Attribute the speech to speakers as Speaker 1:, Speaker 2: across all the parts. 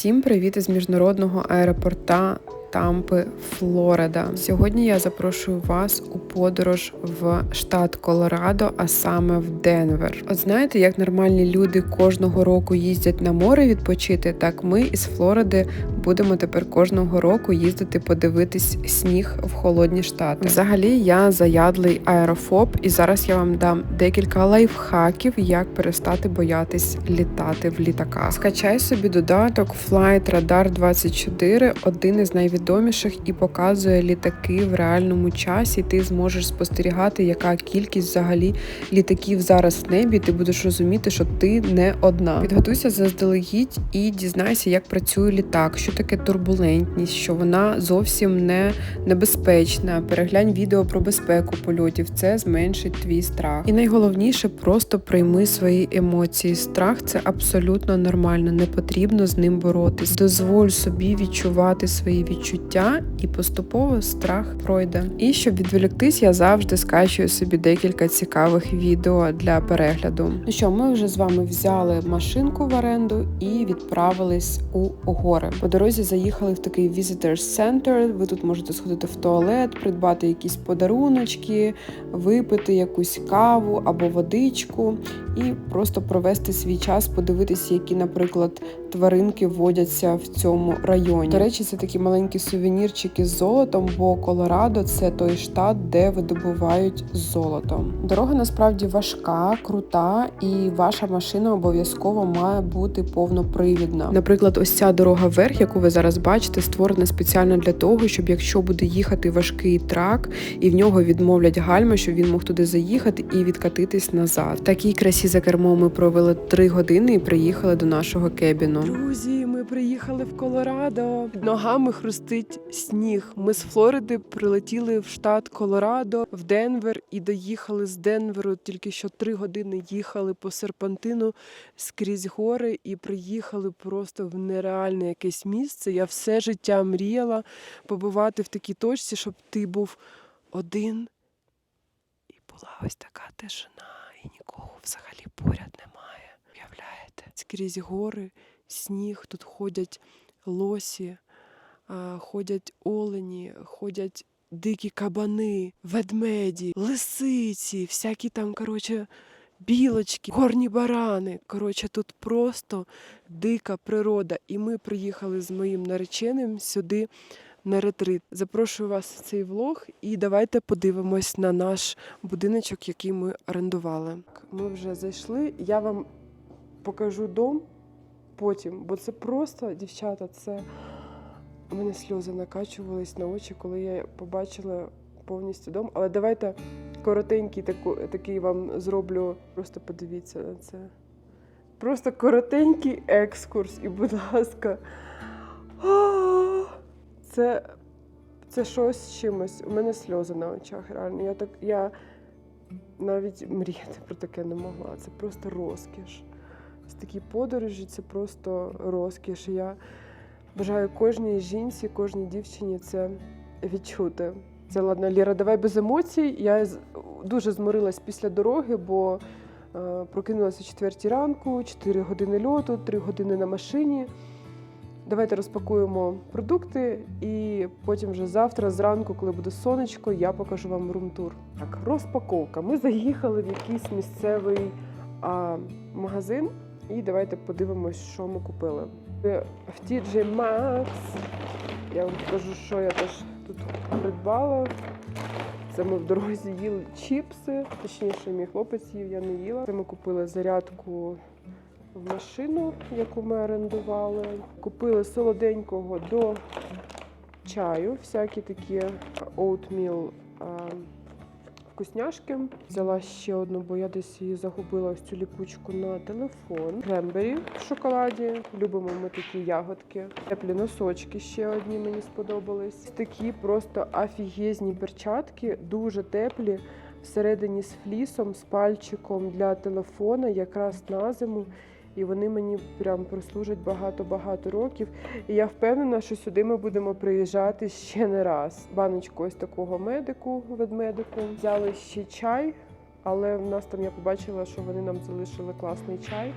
Speaker 1: Всім привіт із міжнародного аеропорта Тампи, Флорида. Сьогодні я запрошую вас у подорож в штат Колорадо, а саме в Денвер. От знаєте, як нормальні люди кожного року їздять на море відпочити, так ми із Флориди будемо тепер кожного року їздити подивитись сніг в холодні штати. Взагалі, я заядлий аерофоб, і зараз я вам дам декілька лайфхаків, як перестати боятись літати в літаках. Скачай собі додаток Flight Radar 24, один із найвідоміших і показує літаки в реальному часі. Ти зможеш спостерігати, яка кількість взагалі літаків зараз в небі. Ти будеш розуміти, що ти не одна. Підготуйся заздалегідь і дізнайся, як працює літак, що таке турбулентність, що вона зовсім не небезпечна. Переглянь відео про безпеку польотів. Це зменшить твій страх. І найголовніше просто прийми свої емоції. Страх це абсолютно нормально, не потрібно з ним боротись. Дозволь собі відчувати свої відчуття, і поступово страх пройде. І щоб відволіктись, я завжди скачую собі декілька цікавих відео для перегляду. Ну що, ми вже з вами взяли машинку в оренду і відправились у гори. По дорозі заїхали в такий Visitors Center. Ви тут можете сходити в туалет, придбати якісь подаруночки, випити якусь каву або водичку, і просто провести свій час, подивитися, які, наприклад, тваринки водяться в цьому районі. До речі, це такі маленькі сувенірчики з золотом, бо Колорадо це той штат, де видобувають золото. Дорога насправді важка, крута, і ваша машина обов'язково має бути повнопривідна. Наприклад, ось ця дорога вверх, яку ви зараз бачите, створена спеціально для того, щоб якщо буде їхати важкий трак, і в нього відмовлять гальма, щоб він мог туди заїхати і відкатитись назад. В такій красі за кермом ми провели три години і приїхали до нашого кебіну. Друзі, ми приїхали в Колорадо. Під ногами хрустить сніг. Ми з Флориди прилетіли в штат Колорадо, в Денвер і доїхали з Денверу. Тільки що три години їхали по серпантину скрізь гори і приїхали просто в нереальне якесь місце. Я все життя мріяла побувати в такій точці, щоб ти був один. І була ось така тишина, і нікого взагалі поряд немає. Уявляєте? Скрізь гори, сніг, тут ходять лосі, ходять олені, ходять дикі кабани, ведмеді, лисиці, всякі там, коротше, білочки, горні барани. Коротше, тут просто дика природа. І ми приїхали з моїм нареченим сюди на ретрит. Запрошую вас в цей влог і давайте подивимось на наш будиночок, який ми орендували. Ми вже зайшли. Я вам покажу дом потім, бо це просто, дівчата, це у мене сльози накачувались на очі, коли я побачила повністю дом. Але давайте коротенький таку, такий вам зроблю. Просто подивіться на це. Просто коротенький екскурс, і, будь ласка. Це, це щось з чимось. У мене сльози на очах. Реально. Я так я навіть мріяти про таке не могла. Це просто розкіш. Такі подорожі це просто розкіш. Я бажаю кожній жінці, кожній дівчині це відчути. Це ладно, Ліра, давай без емоцій. Я дуже змирилась після дороги, бо е, прокинулася 4 ранку, 4 години льоту, 3 години на машині. Давайте розпакуємо продукти, і потім вже завтра зранку, коли буде сонечко, я покажу вам румтур. Так, розпаковка. Ми заїхали в якийсь місцевий а, магазин, і давайте подивимось, що ми купили. Е, В TJ Maxx я вам покажу, що я теж тут придбала. Це ми в дорозі їли чіпси, точніше, мій хлопець їв, я не їла. Це ми купили зарядку в машину, яку ми орендували. Купили солоденького до чаю, всякі такі oatmeal а, вкусняшки. Взяла ще одну, бо я десь її загубила ось цю ліпучку на телефон. Крембері в шоколаді. Любимо ми такі ягодки. Теплі носочки ще одні мені сподобались. Такі просто офігезні перчатки, дуже теплі. Всередині з флісом, з пальчиком для телефона, якраз на зиму. І вони мені прям прослужать багато-багато років. І я впевнена, що сюди ми будемо приїжджати ще не раз. Баночку ось такого медику, ведмедику. Взяли ще чай, але в нас там я побачила, що вони нам залишили класний чай.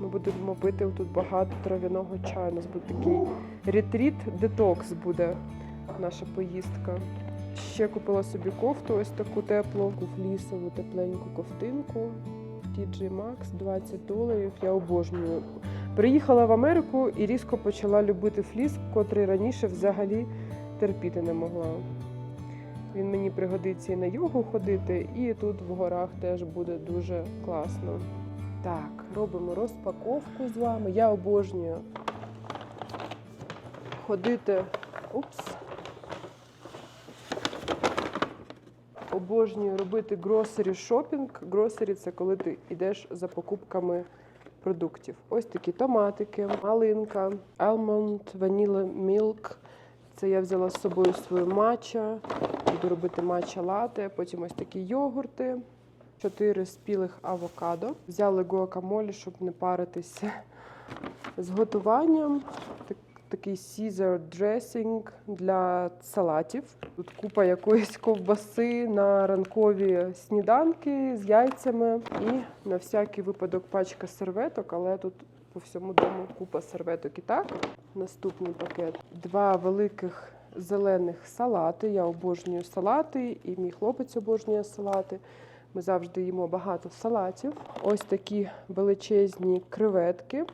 Speaker 1: Ми будемо пити тут багато трав'яного чаю. У нас буде такий ретріт, детокс буде наша поїздка. Ще купила собі кофту, ось таку теплу, флісову тепленьку ковтинку. TJ Maxx 20 доларів. Я обожнюю. Приїхала в Америку і різко почала любити фліс, котрий раніше взагалі терпіти не могла. Він мені пригодиться і на йогу ходити, і тут в горах теж буде дуже класно. Так, робимо розпаковку з вами. Я обожнюю ходити. Упс. Обожнюю робити гросері шопінг. Гросері це коли ти йдеш за покупками продуктів. Ось такі томатики, малинка, almond, vanilla milk. Це я взяла з собою свою матча. Буду робити матча лате, потім ось такі йогурти, чотири спілих авокадо. Взяли гуакамолі, щоб не паритися з готуванням. Так- Такий Caesar dressing для салатів. Тут купа якоїсь ковбаси на ранкові сніданки з яйцями і на всякий випадок пачка серветок, але тут по всьому дому купа серветок і так. Наступний пакет. Два великих зелених салати. Я обожнюю салати, і мій хлопець обожнює салати. Ми завжди їмо багато салатів. Ось такі величезні креветки.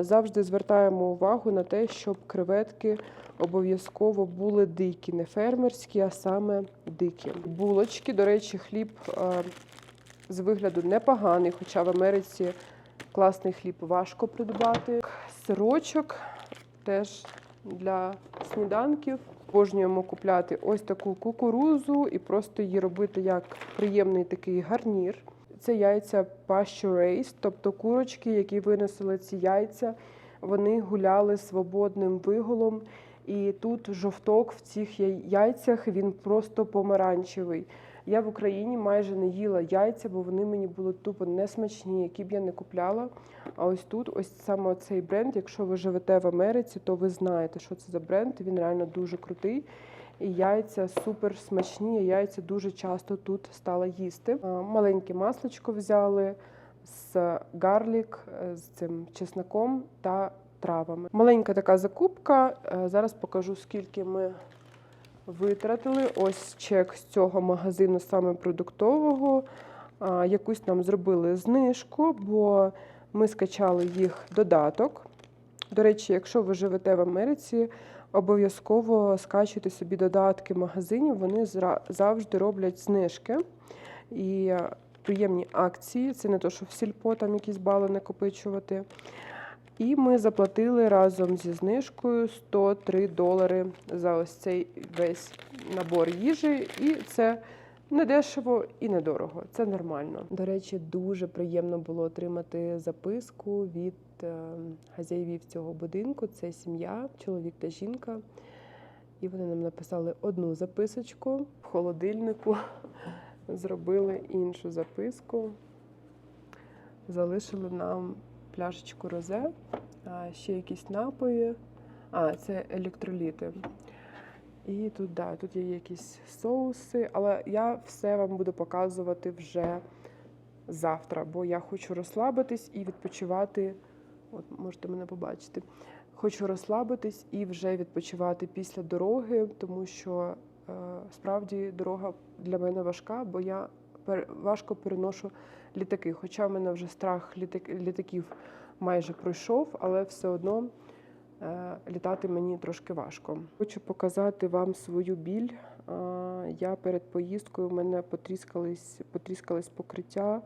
Speaker 1: Завжди звертаємо увагу на те, щоб креветки обов'язково були дикі, не фермерські, а саме дикі. Булочки, до речі, хліб з вигляду непоганий, хоча в Америці класний хліб важко придбати. Сирочок теж для сніданків. Обожнюємо купляти ось таку кукурузу і просто її робити як приємний такий гарнір. Це яйця pasture raised, тобто курочки, які виносили ці яйця, вони гуляли свободним виголом. І тут жовток в цих яйцях він просто помаранчевий. Я в Україні майже не їла яйця, бо вони мені були тупо несмачні, які б я не купляла. А ось тут, ось саме цей бренд, якщо ви живете в Америці, то ви знаєте, що це за бренд. Він реально дуже крутий. І яйця супер смачні. Яйця дуже часто тут стала їсти. Маленьке масличко взяли з гарлік, е, з цим чесноком та травами. Маленька така закупка. Е, Зараз покажу, скільки ми витратили. Ось чек з цього магазину саме продуктового. Якусь нам зробили знижку, бо ми скачали їх додаток. До речі, якщо ви живете в Америці, обов'язково скачуйте собі додатки магазинів. Вони завжди роблять знижки і приємні акції. Це не то, що в сільпо там якісь бали накопичувати. І ми заплатили разом зі знижкою 103 долари за ось цей весь набор їжі. І це не дешево і недорого. Це нормально. До речі, дуже приємно було отримати записку від хазяївів цього будинку. Це сім'я, чоловік та жінка. І вони нам написали одну записочку в холодильнику. Зробили іншу записку. Залишили нам пляшечку розе, ще якісь напої. А, це електроліти. І тут, да, тут є якісь соуси, але я все вам буду показувати вже завтра, бо я хочу розслабитись і відпочивати. От можете мене побачити. Хочу розслабитись і вже відпочивати після дороги, тому що е, справді дорога для мене важка, бо я пер, важко переношу літаки. Хоча в мене вже страх літак, літаків майже пройшов, але все одно е, літати мені трошки важко. Хочу показати вам свою біль. Е, Я перед поїздкою в мене потріскались, потріскались покриття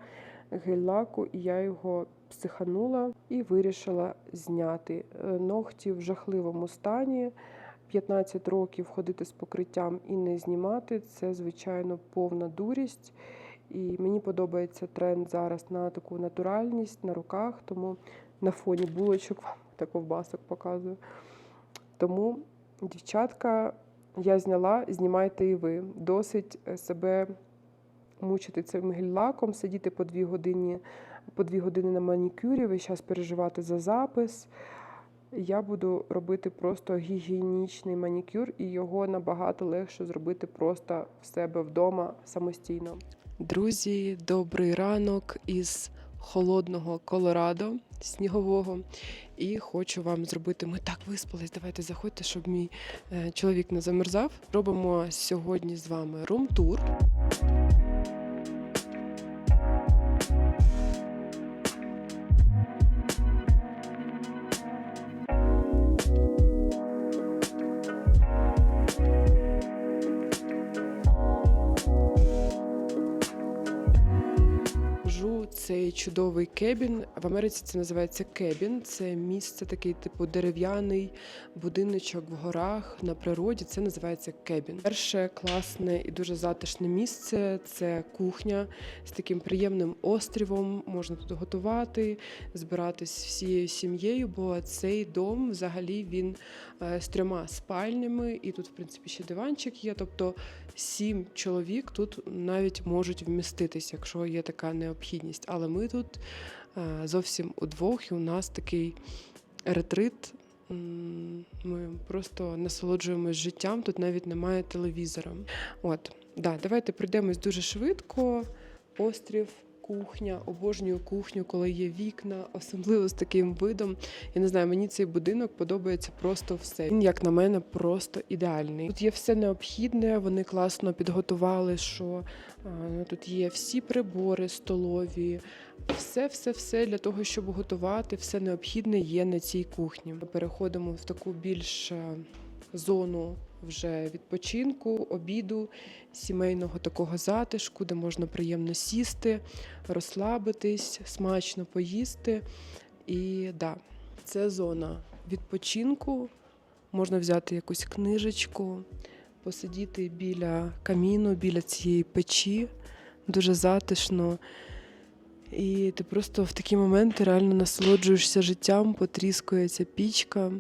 Speaker 1: гель-лаку, і я його психанула і вирішила зняти. Е, Ногті в жахливому стані. 15 років ходити з покриттям і не знімати це, звичайно, повна дурість. І мені подобається тренд зараз на таку натуральність на руках, тому на фоні булочок вам та ковбасок показую. Тому, дівчатка, я зняла, знімайте і ви. Досить е, себе мучити цим гель-лаком, сидіти по дві години, по дві години на манікюрі, весь час переживати за запис. Я буду робити просто гігієнічний манікюр, і його набагато легше зробити просто в себе вдома самостійно. Друзі, добрий ранок із холодного Колорадо, снігового. І хочу вам зробити. Ми так виспались. Давайте заходьте, щоб мій е, чоловік не замерзав. Робимо сьогодні з вами рум-тур. Чудовий кебін. В Америці це називається кебін. Це місце такий, типу, дерев'яний будиночок в горах на природі. Це називається кебін. Перше класне і дуже затишне місце це кухня з таким приємним острівом. Можна тут готувати, збиратись всією сім'єю, бо цей дом взагалі він е, з трьома спальнями, і тут, в принципі, ще диванчик є. Тобто сім чоловік тут навіть можуть вміститись, якщо є така необхідність. Але ми тут е, зовсім удвох, і у нас такий ретрит. Ми просто насолоджуємось життям, тут навіть немає телевізора. От, да, давайте пройдемось дуже швидко. Острів, кухня, обожнюю кухню, коли є вікна, особливо з таким видом. Я не знаю, мені цей будинок подобається просто все. Він, як на мене, просто ідеальний. Тут є все необхідне, вони класно підготували, що тут є всі прибори столові, все, все, все для того, щоб готувати, все необхідне є на цій кухні. Переходимо в таку більш е, зону вже відпочинку, обіду, сімейного такого затишку, де можна приємно сісти, розслабитись, смачно поїсти. І да, це зона відпочинку. Можна взяти якусь книжечку, посидіти біля каміну, біля цієї печі, дуже затишно. І ти просто в такі моменти реально насолоджуєшся життям, потріскується пічка.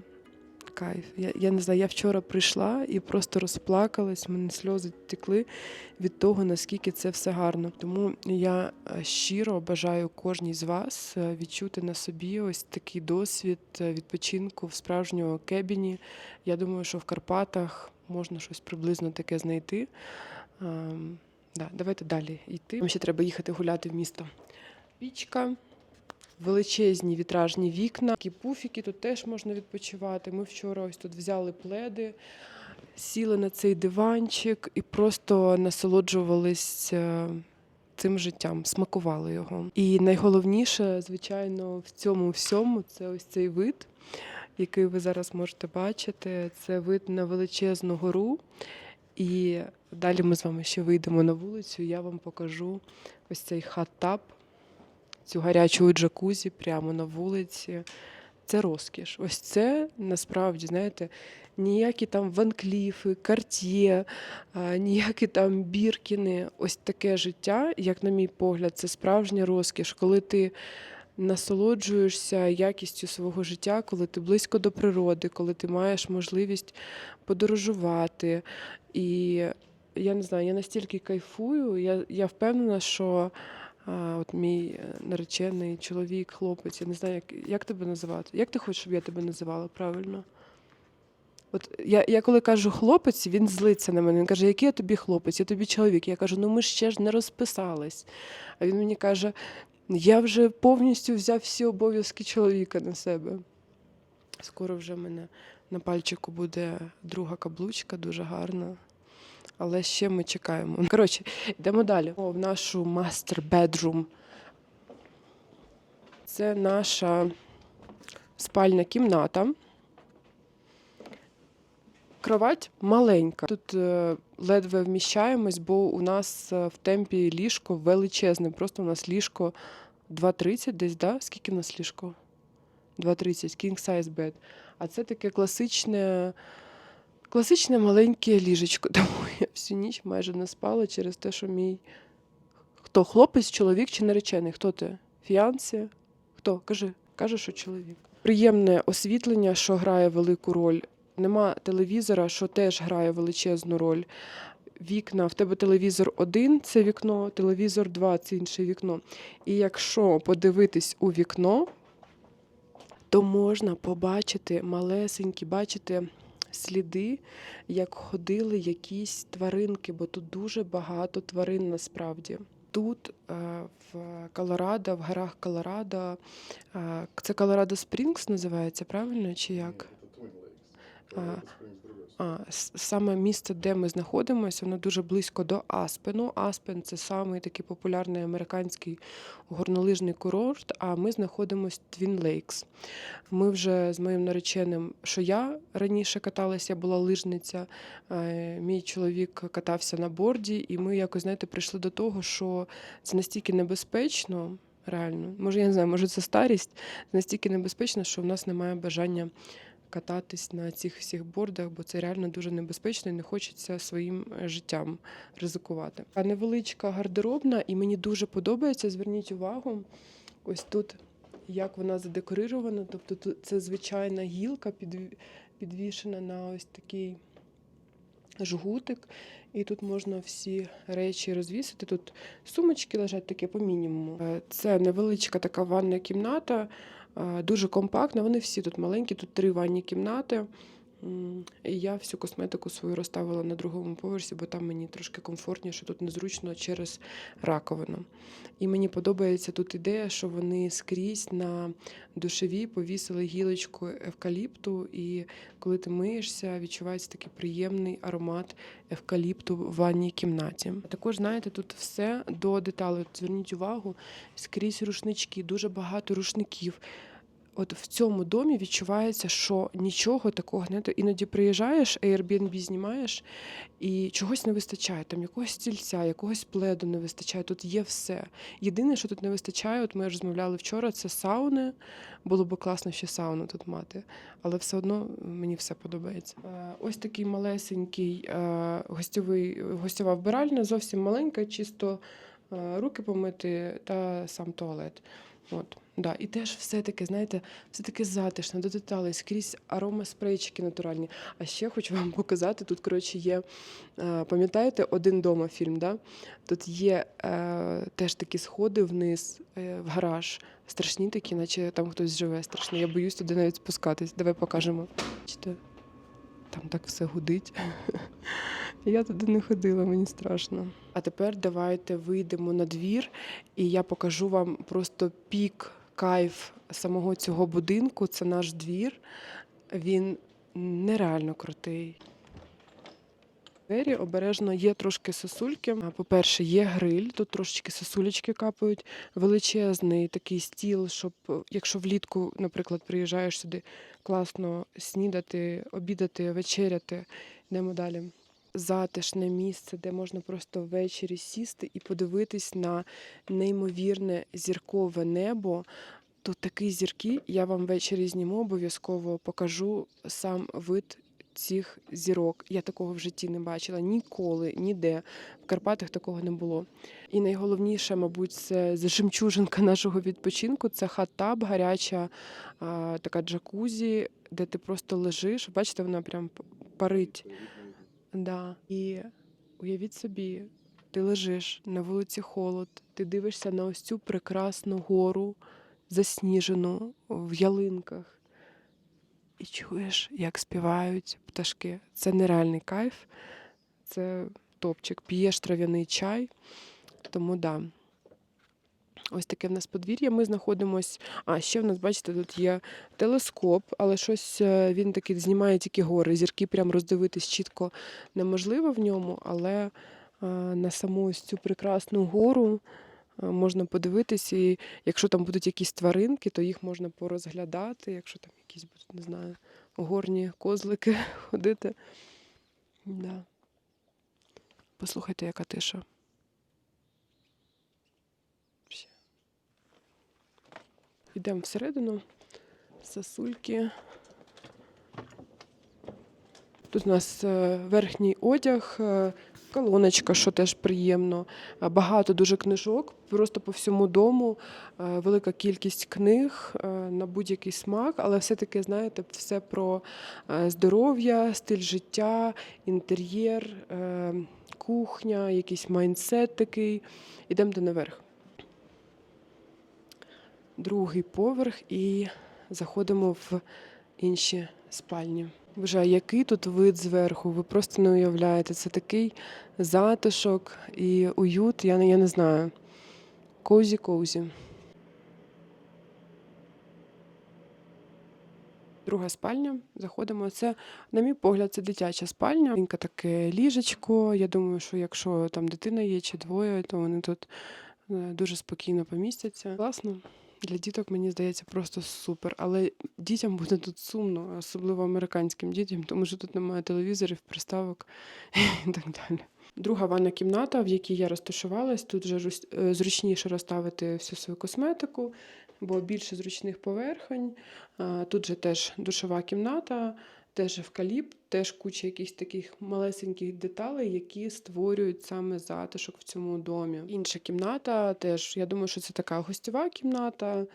Speaker 1: Кайф. Я, я не знаю, я вчора прийшла і просто розплакалась, в мене сльози текли від того, наскільки це все гарно. Тому я е, щиро бажаю кожній з вас е, відчути на собі ось такий досвід е, відпочинку в справжньому кебіні. Я думаю, що в Карпатах можна щось приблизно таке знайти. Ем, да, давайте далі йти. Нам ще треба їхати гуляти в місто. Пічка. Величезні вітражні вікна, такі пуфіки, тут теж можна відпочивати. Ми вчора ось тут взяли пледи, сіли на цей диванчик і просто насолоджувались е, цим життям, смакували його. І найголовніше, звичайно, в цьому всьому це ось цей вид, який ви зараз можете бачити. Це вид на величезну гору. І далі ми з вами ще вийдемо на вулицю. Я вам покажу ось цей хат-таб цю гарячу джакузі прямо на вулиці. Це розкіш. Ось це насправді, знаєте, ніякі там ванкліфи, карт'є, ніякі там біркіни. Ось таке життя, як на мій погляд, це справжня розкіш, коли ти насолоджуєшся якістю свого життя, коли ти близько до природи, коли ти маєш можливість подорожувати. І я не знаю, я настільки кайфую, я, я впевнена, що. От мій е, наречений чоловік, хлопець, я не знаю, як, як тебе називати. Як ти хочеш, щоб я тебе називала правильно? От я, я коли кажу хлопець, він злиться на мене. Він каже, який я тобі хлопець, я тобі чоловік. Я кажу, ну ми ще ж не розписались. А він мені каже, я вже повністю взяв всі обов'язки чоловіка на себе. Скоро вже в мене на пальчику буде друга каблучка, дуже гарна. Але ще ми чекаємо. Коротше, йдемо далі. О, в нашу bedroom. Це наша спальня кімната. Кровать маленька. Тут е, ледве вміщаємось, бо у нас е, в темпі ліжко величезне. Просто у нас ліжко 2,30 десь, да? Скільки у нас ліжко? 2,30, king size bed. А це таке класичне. Класичне маленьке ліжечко, тому я всю ніч майже не спала через те, що мій хто хлопець, чоловік чи наречений? Хто ти? Фіансі? Хто? Кажи, каже, що чоловік. Приємне освітлення, що грає велику роль. Нема телевізора, що теж грає величезну роль. Вікна, в тебе телевізор один це вікно, телевізор два це інше вікно. І якщо подивитись у вікно, то можна побачити малесенькі, бачите сліди, як ходили якісь тваринки, бо тут дуже багато тварин насправді. тут, е, в Колорадо, в горах Колорадо, е, це Колорадо Спрінгс називається, правильно чи як? Саме місце, де ми знаходимося, воно дуже близько до Аспену. Аспен це самий такий популярний американський горнолижний курорт. А ми знаходимося Твін Лейкс. Ми вже з моїм нареченим, що я раніше каталася, була лижниця. е, Мій чоловік катався на борді, і ми якось знаєте, прийшли до того, що це настільки небезпечно. Реально, може, я не знаю, може це старість настільки небезпечно, що в нас немає бажання кататись на цих всіх бордах, бо це реально дуже небезпечно і не хочеться своїм е, життям ризикувати. А невеличка гардеробна, і мені дуже подобається. Зверніть увагу, ось тут як вона задекорирована. Тобто тут це звичайна гілка підві- підвішена на ось такий жгутик, і тут можна всі речі розвісити. Тут сумочки лежать таке по мінімуму. Е, Це невеличка така ванна кімната, дуже компактно, Вони всі тут маленькі, тут три ванні кімнати. Я всю косметику свою розставила на другому поверсі, бо там мені трошки комфортніше, тут незручно через раковину. І мені подобається тут ідея, що вони скрізь на душеві повісили гілочку евкаліпту, і коли ти миєшся, відчувається такий приємний аромат евкаліпту в ванній кімнаті. Також знаєте, тут все до деталей. Зверніть увагу, скрізь рушнички, дуже багато рушників. От в цьому домі відчувається, що нічого такого не то іноді приїжджаєш, Airbnb знімаєш, і чогось не вистачає. Там якогось стільця, якогось пледу не вистачає. Тут є все. Єдине, що тут не вистачає, от ми розмовляли вчора, це сауни. Було б класно ще сауну тут мати, але все одно мені все подобається. Е, Ось такий малесенький е, гостьовий гостьова вбиральня, зовсім маленька, чисто е, руки помити та сам туалет. От, да. І теж все таке, знаєте, все таке затишно, до деталей, скрізь аромаспрейчики натуральні. А ще хочу вам показати, тут, коротше, є, е, пам'ятаєте, один дома фільм, да? Тут є е, теж такі сходи вниз е, в гараж. Страшні такі, наче там хтось живе страшно. Я боюсь туди навіть спускатись. Давай покажемо. Там так все гудить. Я туди не ходила, мені страшно. А тепер давайте вийдемо на двір, і я покажу вам просто пік кайф самого цього будинку. Це наш двір. Він нереально крутий. Двері обережно є трошки сосульки. По-перше, є гриль, тут трошечки сосулечки капають, величезний такий стіл, щоб якщо влітку, наприклад, приїжджаєш сюди класно снідати, обідати, вечеряти. Йдемо далі. Затишне місце, де можна просто ввечері сісти і подивитись на неймовірне зіркове небо. Тут такі зірки, я вам ввечері зніму, обов'язково покажу сам вид цих зірок. Я такого в житті не бачила ніколи, ніде. В Карпатах такого не було. І найголовніше, мабуть, це жемчужинка нашого відпочинку. Це хат-таб, гаряча така джакузі, де ти просто лежиш. Бачите, вона прям парить. Да. І уявіть собі, ти лежиш на вулиці холод, ти дивишся на ось цю прекрасну гору, засніжену в ялинках. І чуєш, як співають пташки. Це нереальний кайф, це топчик. П'єш трав'яний чай, тому да. Ось таке в нас подвір'я. Ми знаходимось. А ще в нас, бачите, тут є телескоп, але щось е, він такий знімає тільки гори. Зірки прям роздивитись чітко неможливо в ньому, але е, на саму ось цю прекрасну гору е, можна подивитись, і якщо там будуть якісь тваринки, то їх можна порозглядати, якщо там якісь будуть, не знаю, горні козлики ходити. Да. Послухайте, яка тиша. Йдемо всередину. Сосульки. Тут у нас е, верхній одяг, е, колоночка, що теж приємно. Е, Багато дуже книжок, просто по всьому дому. Велика кількість книг на будь-який смак, але все-таки, знаєте, все про здоров'я, стиль життя, інтер'єр, кухня, якийсь майндсет такий. Ідемо до наверх. Другий поверх і заходимо в інші спальні. Боже, який тут вид зверху? Ви просто не уявляєте. Це такий затишок і уют, я не, я не знаю. Коузі Коузі. Друга спальня. Заходимо. Це, на мій погляд, це дитяча спальня. Маленьке таке ліжечко. Я думаю, що якщо там дитина є чи двоє, то вони тут е, дуже спокійно помістяться. Класно. Для діток, мені здається, просто супер. Але дітям буде тут сумно, особливо американським дітям, тому що тут немає телевізорів, приставок і так далі. Друга ванна кімната, в якій я розташувалась. Тут вже е, зручніше розставити всю свою косметику, бо більше зручних поверхонь. Тут же теж душова кімната, теж евкаліпт, теж куча якихось таких малесеньких деталей, які створюють саме затишок в цьому домі. Інша кімната теж, я думаю, що це така гостьова кімната.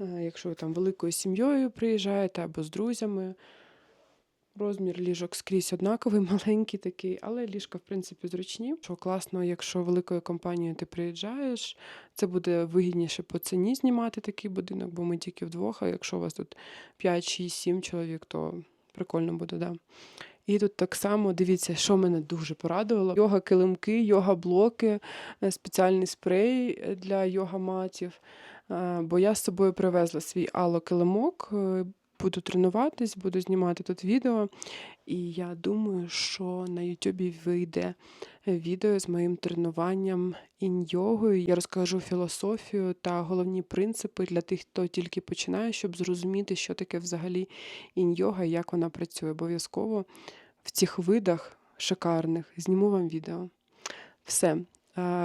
Speaker 1: е, Якщо ви там великою сім'єю приїжджаєте або з друзями. Розмір ліжок скрізь однаковий, маленький такий, але ліжка, в принципі, зручні. Що класно, якщо великою компанією ти приїжджаєш, це буде вигідніше по ціні знімати такий будинок, бо ми тільки вдвох, а якщо у вас тут 5, 6, 7 чоловік, то прикольно буде, да. І тут так само дивіться, що мене дуже порадувало: йога килимки, йога блоки, е, спеціальний спрей е, для йога матів. Е, Бо я з собою привезла свій ало килимок. е, Буду тренуватись, буду знімати тут відео. І я думаю, що на Ютубі вийде відео з моїм тренуванням інь-йогою. Я розкажу філософію та головні принципи для тих, хто тільки починає, щоб зрозуміти, що таке взагалі інь-йога і як вона працює. Обов'язково в цих видах шикарних зніму вам відео. Все.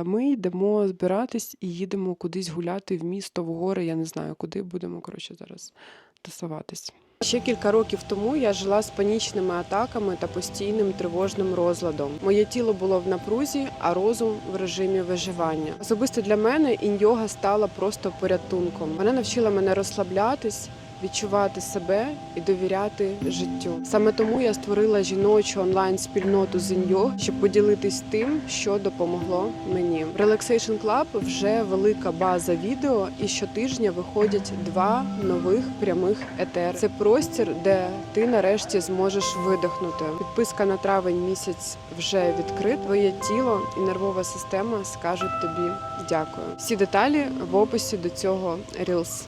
Speaker 1: Ми йдемо збиратись і їдемо кудись гуляти в місто, в гори. Я не знаю, куди будемо коротше зараз тусуватись. Ще кілька років тому я жила з панічними атаками та постійним тривожним розладом. Моє тіло було в напрузі, а розум в режимі виживання. Особисто для мене інь-йога стала просто порятунком. Вона навчила мене розслаблятись. Відчувати себе і довіряти життю. Саме тому я створила жіночу онлайн-спільноту з іньо, щоб поділитись тим, що допомогло мені. В Relaxation Club вже велика база відео, і щотижня виходять два нових прямих етери. Це простір, де ти нарешті зможеш видихнути. Підписка на травень місяць вже відкрит. Твоє тіло і нервова система скажуть тобі дякую. Всі деталі в описі до цього Reels.